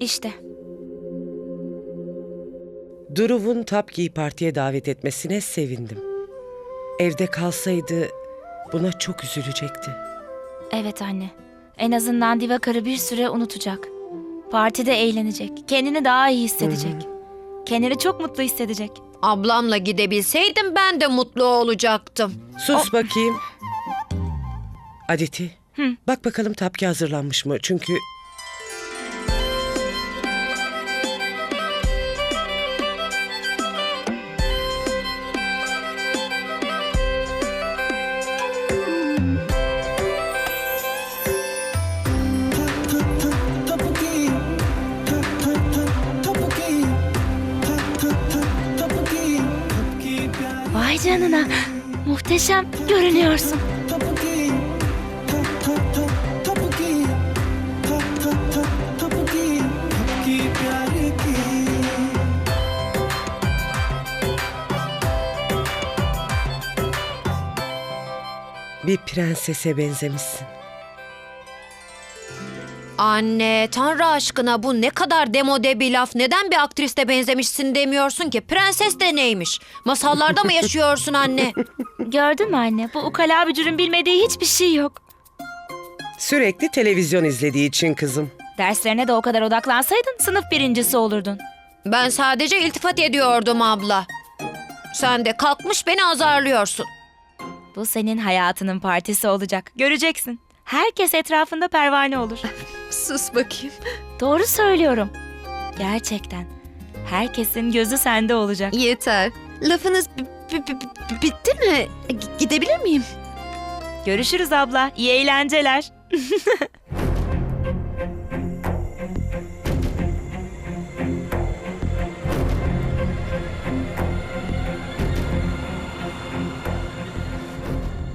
İşte. Duruv'un Tapki'yi partiye davet etmesine sevindim. Evde kalsaydı buna çok üzülecekti. Evet anne. En azından Divakar'ı bir süre unutacak. Partide eğlenecek. Kendini daha iyi hissedecek. Kendini çok mutlu hissedecek. Ablamla gidebilseydim ben de mutlu olacaktım. Sus bakayım. Aditi, Hı. bak bakalım Tapki hazırlanmış mı? Çünkü Vay canına. Muhteşem görünüyorsun. bir prensese benzemişsin. Anne, Tanrı aşkına bu ne kadar demode bir laf. Neden bir aktriste benzemişsin demiyorsun ki? Prenses de neymiş? Masallarda mı yaşıyorsun anne? Gördün mü anne? Bu ukala bücürün bilmediği hiçbir şey yok. Sürekli televizyon izlediği için kızım. Derslerine de o kadar odaklansaydın sınıf birincisi olurdun. Ben sadece iltifat ediyordum abla. Sen de kalkmış beni azarlıyorsun. Bu senin hayatının partisi olacak. Göreceksin. Herkes etrafında pervane olur. Sus bakayım. Doğru söylüyorum. Gerçekten. Herkesin gözü sende olacak. Yeter. Lafınız bi- bi- bi- bitti mi? G- gidebilir miyim? Görüşürüz abla. İyi eğlenceler.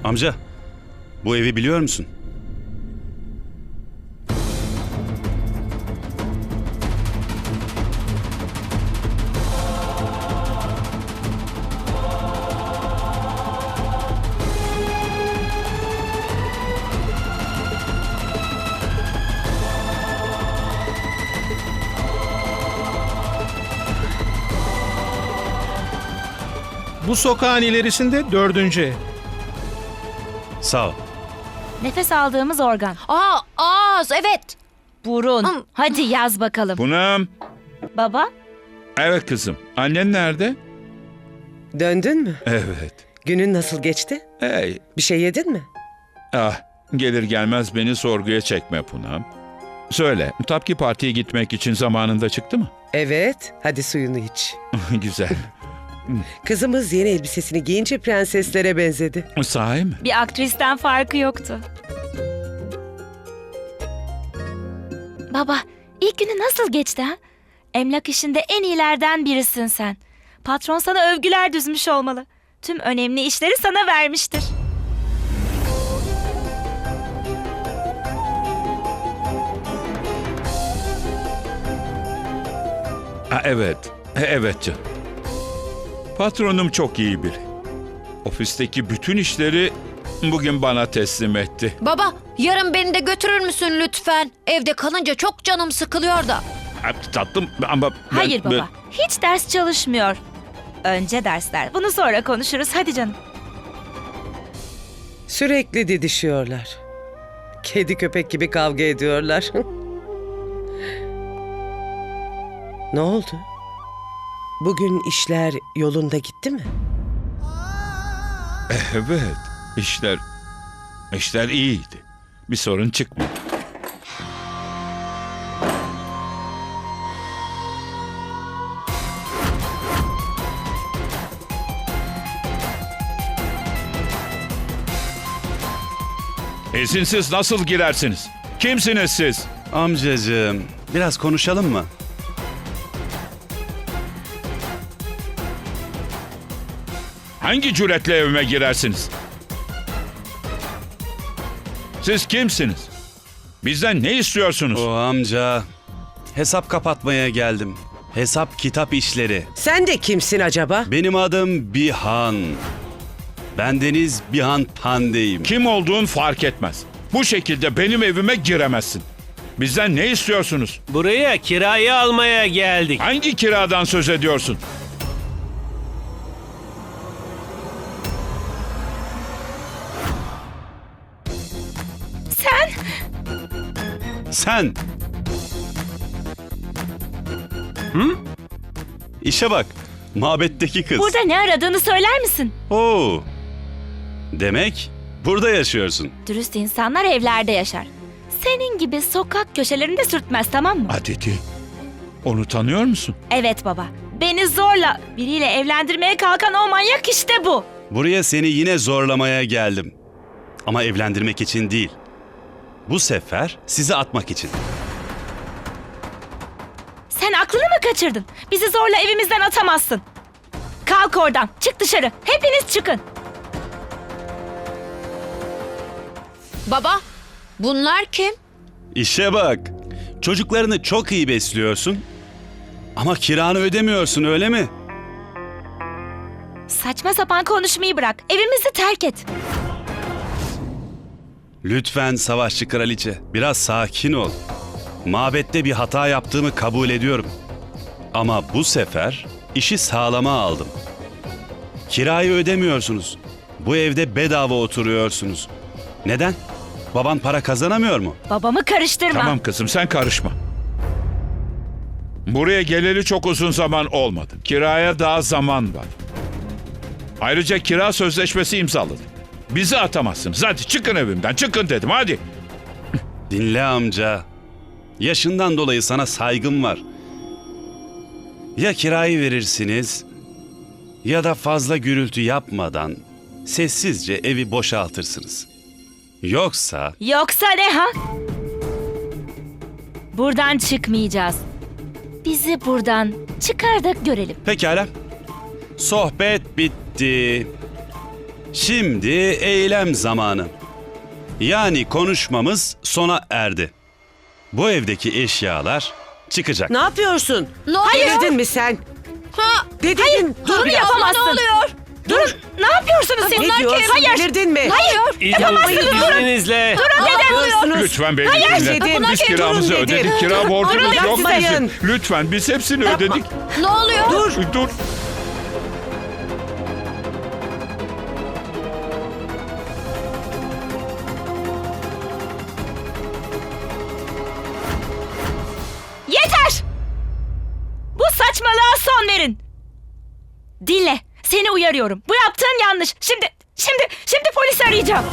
Amca, bu evi biliyor musun? Bu sokağın ilerisinde dördüncü ev. Sağ ol. Nefes aldığımız organ. Aa, ağız evet. Burun. Am- Hadi yaz bakalım. Bunam. Baba, Evet kızım. Annen nerede? Döndün mü? Evet. Günün nasıl geçti? Hey. Bir şey yedin mi? Ah. Gelir gelmez beni sorguya çekme Punam. Söyle, Tapki Parti'ye gitmek için zamanında çıktı mı? Evet, hadi suyunu iç. Güzel. Kızımız yeni elbisesini giyince prenseslere benzedi. Sahi mi? bir aktristen farkı yoktu. Baba, ilk günü nasıl geçti ha? Emlak işinde en iyilerden birisin sen. Patron sana övgüler düzmüş olmalı. Tüm önemli işleri sana vermiştir. Ha, evet. Evet canım. Patronum çok iyi biri. Ofisteki bütün işleri bugün bana teslim etti. Baba, yarın beni de götürür müsün lütfen? Evde kalınca çok canım sıkılıyor da. Tatlım ama... ben- Hayır baba, ben- hiç ders çalışmıyor. Önce dersler, bunu sonra konuşuruz. Hadi canım. Sürekli didişiyorlar. Kedi köpek gibi kavga ediyorlar. ne oldu? Bugün işler yolunda gitti mi? Evet. işler... işler iyiydi. Bir sorun çıkmadı. İzinsiz nasıl girersiniz? Kimsiniz siz? Amcacığım, biraz konuşalım mı? Hangi cüretle evime girersiniz? Siz kimsiniz? Bizden ne istiyorsunuz? O amca, hesap kapatmaya geldim. Hesap kitap işleri. Sen de kimsin acaba? Benim adım Bihan. Ben Deniz Bihan Pandeyim. Kim olduğun fark etmez. Bu şekilde benim evime giremezsin. Bizden ne istiyorsunuz? Buraya kiraya almaya geldik. Hangi kiradan söz ediyorsun? Sen. Hı? İşe bak. Mabetteki kız. burada ne aradığını söyler misin? Oo. Demek burada yaşıyorsun. Dürüst insanlar evlerde yaşar. Senin gibi sokak köşelerinde sürtmez tamam mı? Aditi. Onu tanıyor musun? Evet baba. Beni zorla biriyle evlendirmeye kalkan o manyak işte bu. Buraya seni yine zorlamaya geldim. Ama evlendirmek için değil. Bu sefer sizi atmak için. Sen aklını mı kaçırdın? Bizi zorla evimizden atamazsın. Kalk oradan. Çık dışarı. Hepiniz çıkın. Baba, bunlar kim? İşe bak. Çocuklarını çok iyi besliyorsun. Ama kiranı ödemiyorsun öyle mi? Saçma sapan konuşmayı bırak. Evimizi terk et. Lütfen savaşçı kraliçe, biraz sakin ol. Mabette bir hata yaptığımı kabul ediyorum. Ama bu sefer işi sağlama aldım. Kirayı ödemiyorsunuz. Bu evde bedava oturuyorsunuz. Neden? Baban para kazanamıyor mu? Babamı karıştırma. Tamam kızım sen karışma. Buraya geleli çok uzun zaman olmadı. Kiraya daha zaman var. Ayrıca kira sözleşmesi imzaladık. Bizi atamazsınız. Hadi çıkın evimden. Çıkın dedim hadi. Dinle amca. Yaşından dolayı sana saygım var. Ya kirayı verirsiniz ya da fazla gürültü yapmadan sessizce evi boşaltırsınız. Yoksa Yoksa ne ha? Buradan çıkmayacağız. Bizi buradan çıkar da görelim. Pekala. Sohbet bitti. Şimdi eylem zamanı. Yani konuşmamız sona erdi. Bu evdeki eşyalar çıkacak. Ne yapıyorsun? Ne oluyor? Delirdin mi sen? Ha, Delirdin. Dur Bunu bir yapamazsın. ne oluyor? Durun. Ne yapıyorsunuz siz? Ne diyorsun? Hayır. Delirdin mi? Hayır. İzninizle. izninizle. Ne yapıyorsunuz? Lütfen beni Hayır dinle. dedim. Biz kiramızı Durun ödedik. Kira borcumuz Durun, yok bizim. Lütfen biz hepsini ödedik. Ne oluyor? Dur. Dur. Seni uyarıyorum. Bu yaptığın yanlış. Şimdi, şimdi, şimdi polis arayacağım.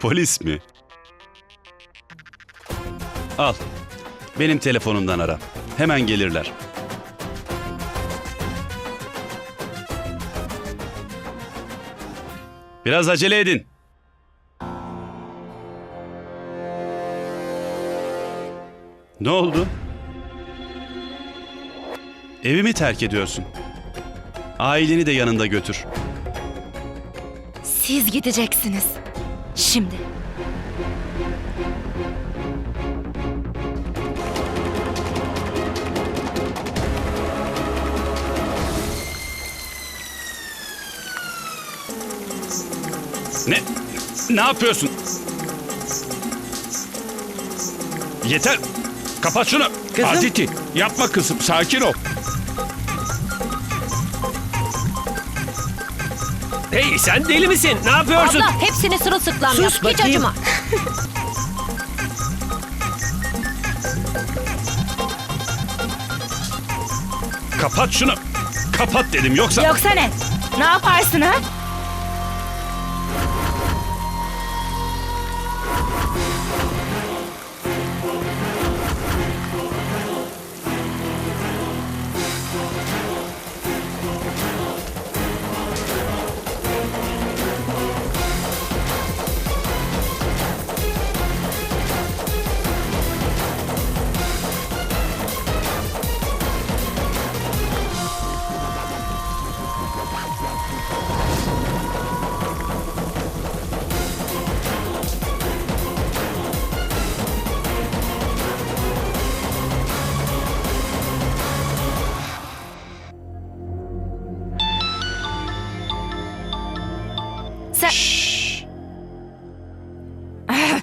Polis mi? Al. Benim telefonumdan ara. Hemen gelirler. Biraz acele edin. Ne oldu? Evimi terk ediyorsun. Aileni de yanında götür. Siz gideceksiniz. Şimdi. Ne? Ne yapıyorsun? Yeter. Kapat şunu. Kızım. Aditi yapma kızım. Sakin ol. Hey sen deli misin? Ne yapıyorsun? Abla hepsini sırılsıklam Sus yap. Hiç bakayım. acıma. Kapat şunu. Kapat dedim yoksa... Yoksa ne? Ne yaparsın ha?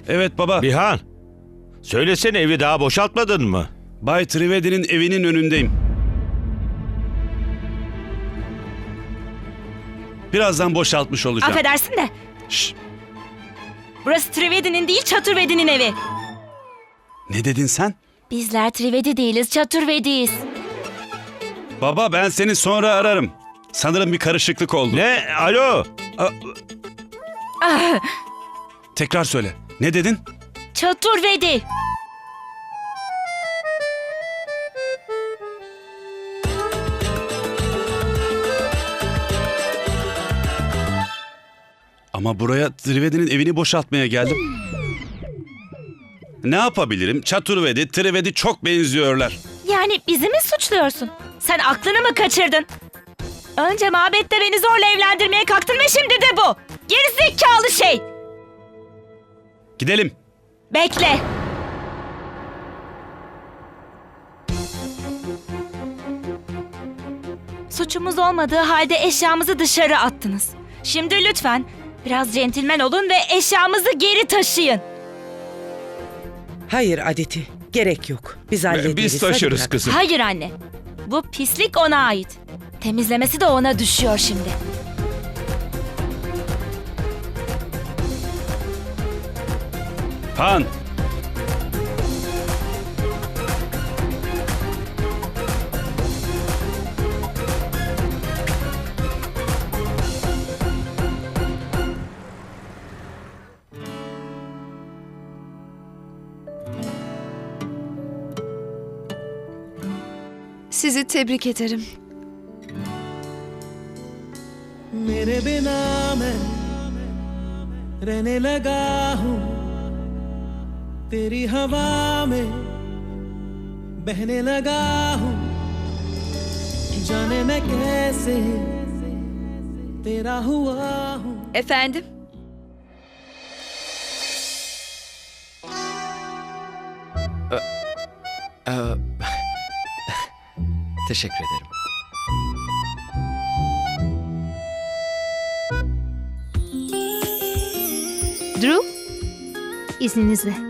Evet baba. Bihan, söylesene evi daha boşaltmadın mı? Bay Trivedi'nin evinin önündeyim. Birazdan boşaltmış olacağım. Affedersin de. Şşş. Burası Trivedi'nin değil Çaturvedi'nin evi. Ne dedin sen? Bizler Trivedi değiliz Çaturvedi'yiz. Baba ben seni sonra ararım. Sanırım bir karışıklık oldu. Ne? Alo? Tekrar söyle. Ne dedin? Çaturvedi. Ama buraya Trivedi'nin evini boşaltmaya geldim. Ne yapabilirim? Çaturvedi, Trivedi çok benziyorlar. Yani bizi mi suçluyorsun? Sen aklını mı kaçırdın? Önce mabette beni zorla evlendirmeye kalktın ve şimdi de bu. Gerizekalı şey. Gidelim. Bekle. Suçumuz olmadığı halde eşyamızı dışarı attınız. Şimdi lütfen biraz centilmen olun ve eşyamızı geri taşıyın. Hayır Aditi, gerek yok. Biz hallederiz. Biz hadi taşırız bırak. kızım. Hayır anne. Bu pislik ona ait. Temizlemesi de ona düşüyor şimdi. Han. Sizi tebrik ederim. मेरे बिना मैं रहने लगा हूँ तेरी हवा में बहने लगा हूँ जाने मैं कैसे तेरा हुआ हूँ Efendim? Teşekkür ederim. Drew, izninizle.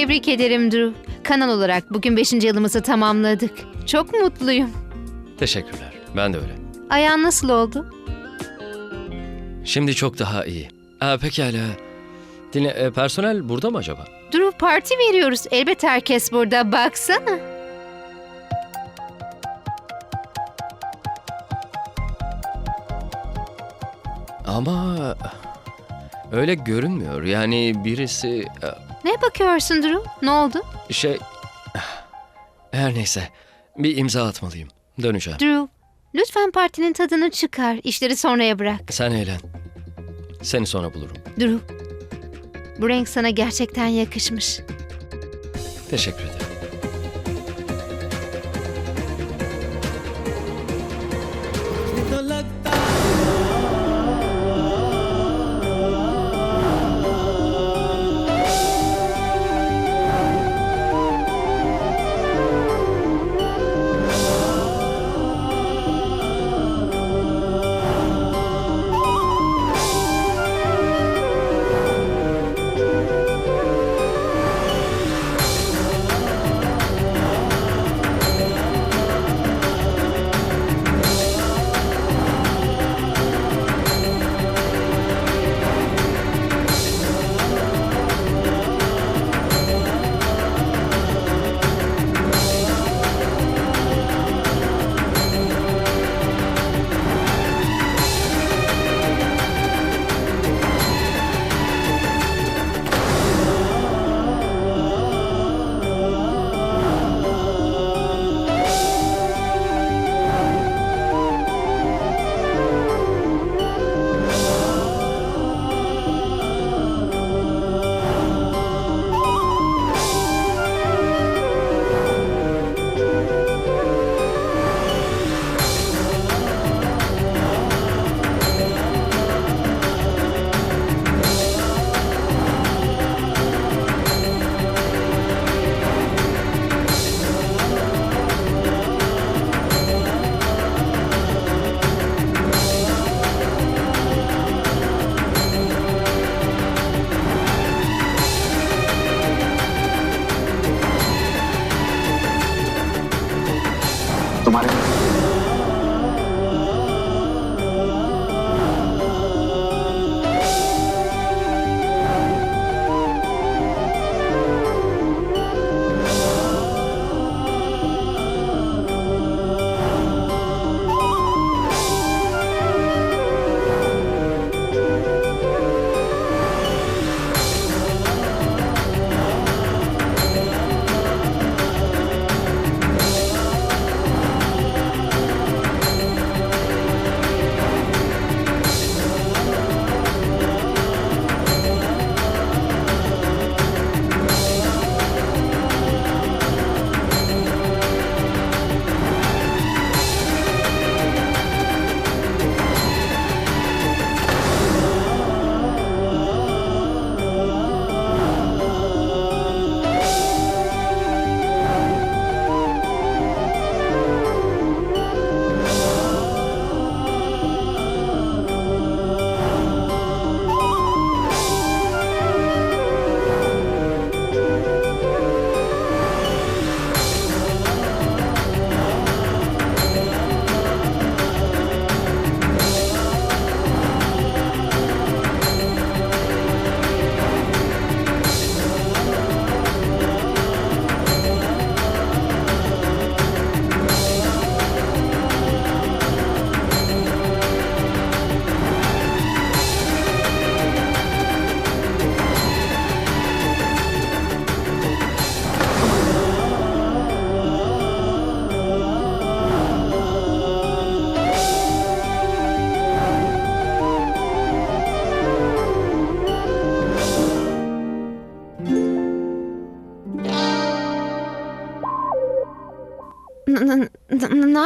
Tebrik ederim Drew. Kanal olarak bugün 5. yılımızı tamamladık. Çok mutluyum. Teşekkürler. Ben de öyle. Ayağın nasıl oldu? Şimdi çok daha iyi. Aa, pekala. Dinle, e, personel burada mı acaba? Drew parti veriyoruz. Elbet herkes burada. Baksana. Ama öyle görünmüyor. Yani birisi e, Ne bakıyorsun Drew? Ne oldu? şey her neyse bir imza atmalıyım. Döneceğim. Drew, lütfen partinin tadını çıkar. İşleri sonraya bırak. Sen eğlen. Seni sonra bulurum. Drew, bu renk sana gerçekten yakışmış. Teşekkür ederim.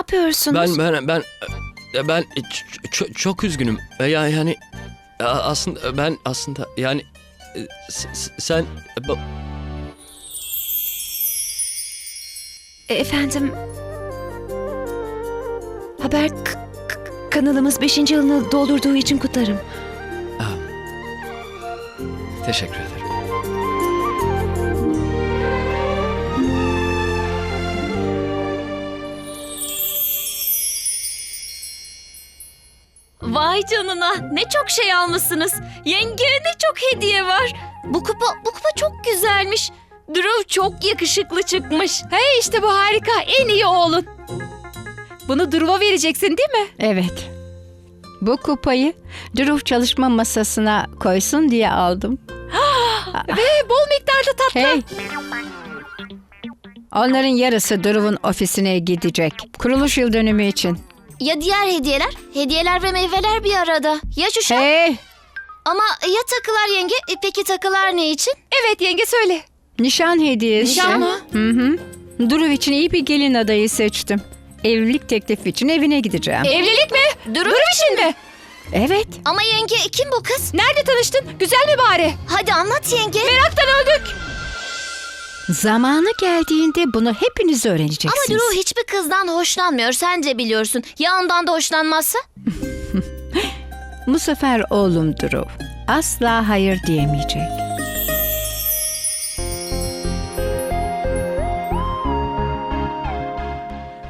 Yapıyorsunuz? Ben ben ben e, ben ç- çok üzgünüm. E, Ya yani aslında ben aslında yani e, sen Efendim... Haber kanalımız 5. yılını doldurduğu için kutlarım. teşekkür ederim. Vay canına ne çok şey almışsınız. Yengeye ne çok hediye var. Bu kupa, bu kupa çok güzelmiş. Drew çok yakışıklı çıkmış. Hey işte bu harika. En iyi oğlun. Bunu Drew'a vereceksin değil mi? Evet. Bu kupayı Drew çalışma masasına koysun diye aldım. Ve bol miktarda tatlı. Hey! Onların yarısı Drew'un ofisine gidecek. Kuruluş yıl dönümü için. Ya diğer hediyeler? Hediyeler ve meyveler bir arada. Ya şu şap- Hey! Ama ya takılar yenge? E, peki takılar ne için? Evet yenge söyle. Nişan hediyesi. Nişan mı? Hı hı. Drew için iyi bir gelin adayı seçtim. Evlilik teklifi için evine gideceğim. Evlilik mi? Durum, için mi? Evet. Ama yenge kim bu kız? Nerede tanıştın? Güzel mi bari? Hadi anlat yenge. Meraktan öldük. Zamanı geldiğinde bunu hepiniz Ama öğreneceksiniz. Drew hiçbir kızdan hoşlanmıyor. Sence biliyorsun. Ya ondan da hoşlanmazsa? Bu sefer oğlum Drew. Asla hayır diyemeyecek.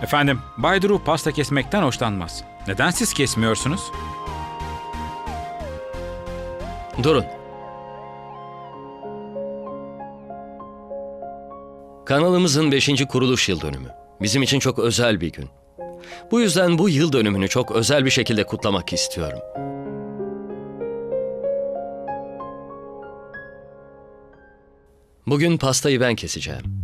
Efendim, Bay Drew pasta kesmekten hoşlanmaz. Neden siz kesmiyorsunuz? Durun. Kanalımızın 5. kuruluş yıl dönümü. Bizim için çok özel bir gün. Bu yüzden bu yıl dönümünü çok özel bir şekilde kutlamak istiyorum. Bugün pastayı ben keseceğim.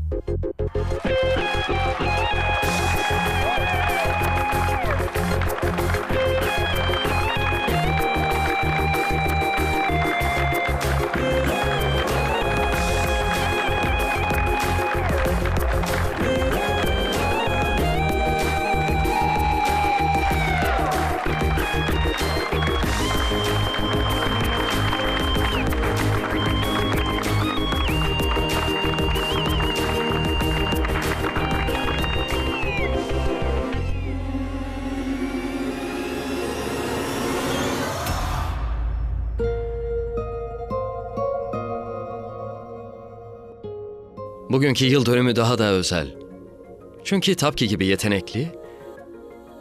Bugünkü yıl dönümü daha da özel. Çünkü Tapki gibi yetenekli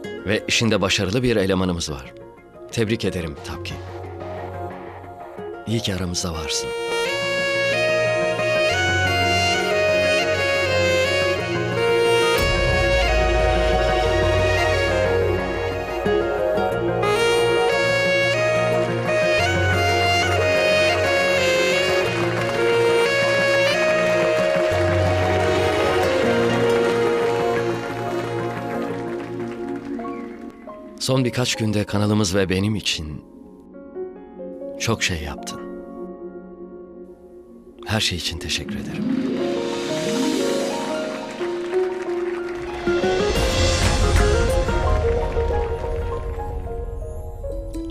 Ve işinde başarılı bir elemanımız var. Tebrik ederim Tapki. İyi ki aramızda varsın. Son birkaç günde kanalımız ve benim için çok şey yaptın. Her şey için teşekkür ederim.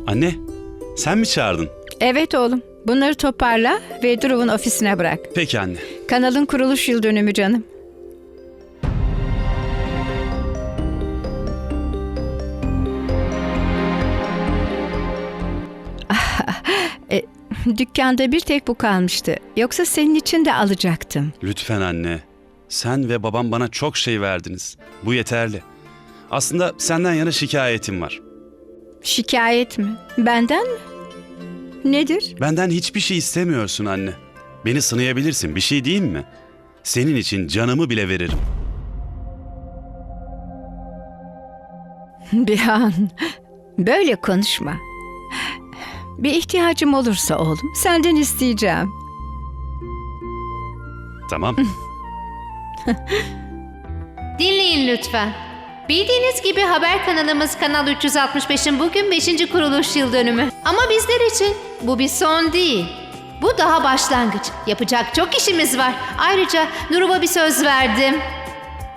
Anne, sen mi çağırdın? Evet oğlum. Bunları toparla ve Drew'un ofisine bırak. Peki anne. Kanalın kuruluş yıl dönümü canım. Dükkanda bir tek bu kalmıştı. Yoksa senin için de alacaktım. Lütfen anne. Sen ve babam bana çok şey verdiniz. Bu yeterli. Aslında senden yana şikayetim var. Şikayet mi? Benden mi? Nedir? Benden hiçbir şey istemiyorsun anne. Beni sınayabilirsin, bir şey değil mi? Senin için canımı bile veririm. Bir an. Böyle konuşma. Bir ihtiyacım olursa oğlum senden isteyeceğim. Tamam. Dinleyin lütfen. Bildiğiniz gibi haber kanalımız Kanal 365'in bugün 5. kuruluş yıl dönümü. Ama bizler için bu bir son değil. Bu daha başlangıç. Yapacak çok işimiz var. Ayrıca Nurul'a bir söz verdim.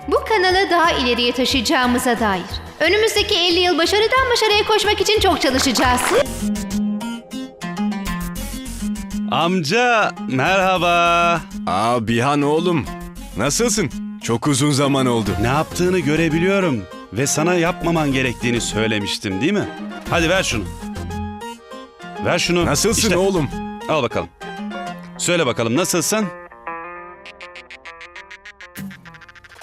Bu kanalı daha ileriye taşıyacağımıza dair. Önümüzdeki 50 yıl başarıdan başarıya koşmak için çok çalışacağız. Amca, merhaba. Aa Bihan oğlum. Nasılsın? Çok uzun zaman oldu. Ne yaptığını görebiliyorum ve sana yapmaman gerektiğini söylemiştim değil mi? Hadi ver şunu. Ver şunu. Nasılsın İşte, oğlum? Al bakalım. Söyle bakalım nasılsın?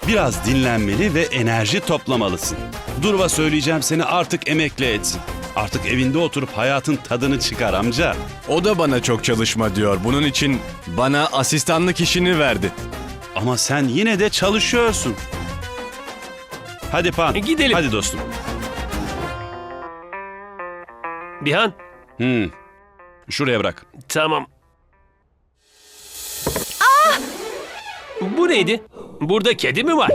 Biraz dinlenmeli ve enerji toplamalısın. Durva söyleyeceğim seni artık emekli etsin. Artık evinde oturup hayatın tadını çıkar amca. O da bana çok çalışma diyor. Bunun için bana asistanlık işini verdi. Ama sen yine de çalışıyorsun. Hadi Pan. E, gidelim. Hadi dostum. Bihan, Hmm. Şuraya bırak. tamam. Bu neydi? Burada kedi mi var?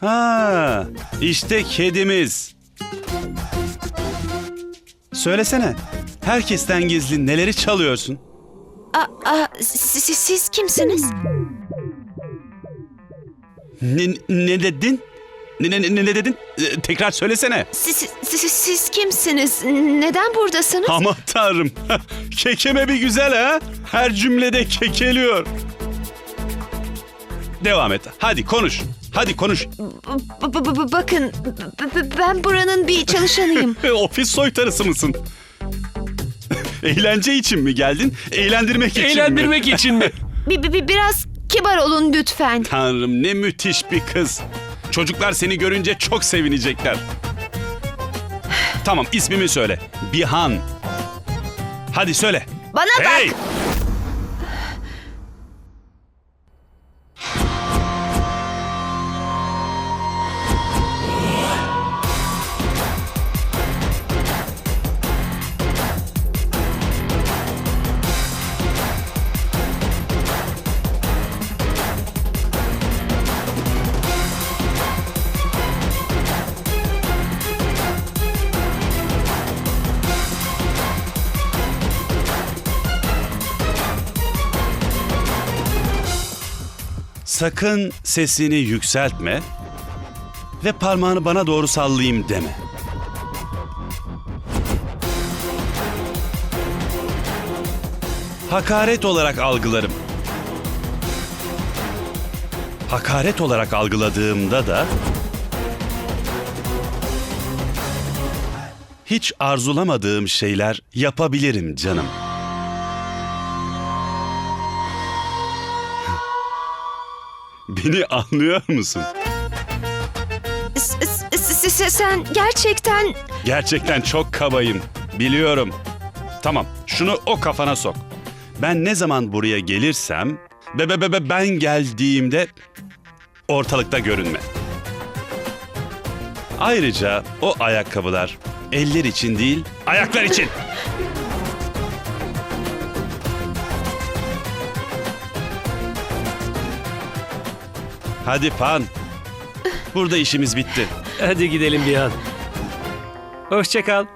Ha, işte kedimiz. Söylesene. Herkesten gizli neleri çalıyorsun? Aa, siz, siz kimsiniz? Ne, ne dedin? Ne, ne, ne, ne dedin? Ee, tekrar söylesene. Siz, siz, siz kimsiniz? Neden buradasınız? Aman tanrım. Kekeme bir güzel ha. Her cümlede kekeliyor. Devam et. Hadi konuş. Hadi konuş. B- b- b- bakın, b- b- ben buranın bir çalışanıyım. Ofis soytarısı mısın? Eğlence için mi geldin? Eğlendirmek için mi? Eğlendirmek için mi? bir, bir- bir- biraz kibar olun lütfen. Tanrım ne müthiş bir kız. Çocuklar seni görünce çok sevinecekler. Tamam ismimi söyle. Bihan. Hadi söyle. Bana Hey! Sakın sesini yükseltme ve parmağını bana doğru sallayayım deme. Hakaret olarak algılarım. Hakaret olarak algıladığımda da hiç arzulamadığım şeyler yapabilirim canım. Beni anlıyor musun? Sen gerçekten... Gerçekten çok kabayım. Biliyorum. Tamam, şunu o kafana sok. Ben ne zaman buraya gelirsem, be be be be ben geldiğimde ortalıkta görünme. Ayrıca o ayakkabılar eller için değil, ayaklar için. Hadi Pan. Burada işimiz bitti. Hadi gidelim bir an. Hoşça kal.